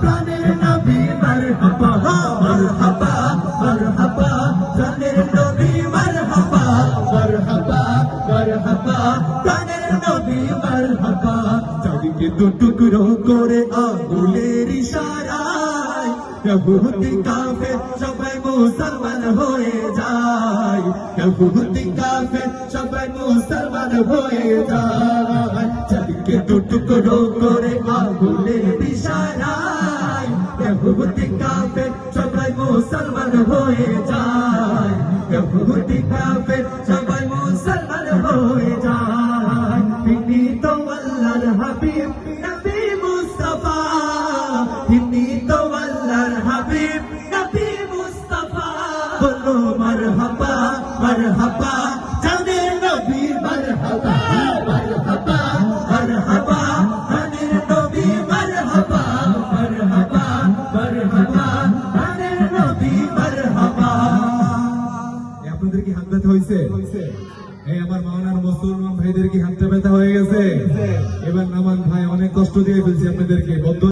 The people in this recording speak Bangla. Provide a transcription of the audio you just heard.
প্রাণের টুকরো করে আগুলের ইশারায় প্রভুতি সবাই মুসলমান হয়ে যায়। প্রভুতি কাফে সবাই মুসলমান হয়ে যায়। চাঁদিকে দু টুকরো করে আগুলের ইশারায় প্রভুতি কাফে, সবাই মুসলমান হয়ে যায়। প্রভুতি কাফে, সবাই মুসলমান হয়ে যায়। তিনি তো আল্লাহর হাবিব, নবী মুস্তাফা। তিনি তো আল্লাহর হাবিব, নবী মুস্তাফা। বলো, মারহাবা মারহাবা, জানে নবী মারহাবা। আপনাদের কি হাত ব্যথা হয়েছে? এই আমার মাওনার মুসলমান ভাইদের কি হাতটা ব্যথা হয়ে গেছে? এবার নামান ভাই অনেক কষ্ট দিয়ে ফেলছি আপনাদেরকে।